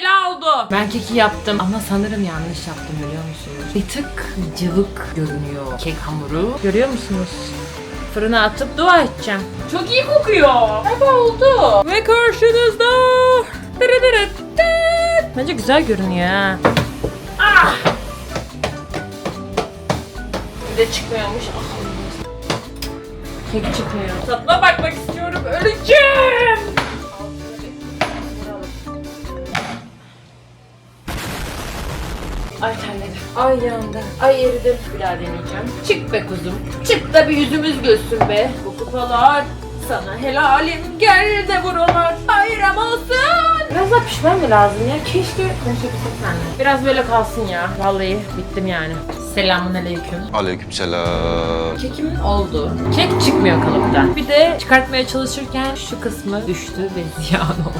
fela oldu. Ben keki yaptım ama sanırım yanlış yaptım biliyor musunuz? Bir tık cıvık görünüyor kek hamuru. Görüyor musunuz? Fırına atıp dua edeceğim. Çok iyi kokuyor. Galiba oldu. Ve karşınızda. Bence güzel görünüyor ha. Ah! Bir de çıkmıyormuş. Ah. Kek çıkmıyor. Tadına bakmak istiyorum. Öleceğim. Ay terledim. Ay yandı. Ay eridim. Bir daha deneyeceğim. Çık be kuzum. Çık da bir yüzümüz gülsün be. Bu kupalar sana helalim gel de buralar bayram olsun. Biraz daha pişmem mi lazım ya? Keşke konuşabilsek seninle. Biraz böyle kalsın ya. Vallahi bittim yani. Selamun aleyküm. Aleykümselam. Kekimin oldu. Kek çıkmıyor kalıptan. Bir de çıkartmaya çalışırken şu kısmı düştü ve ziyan oldu.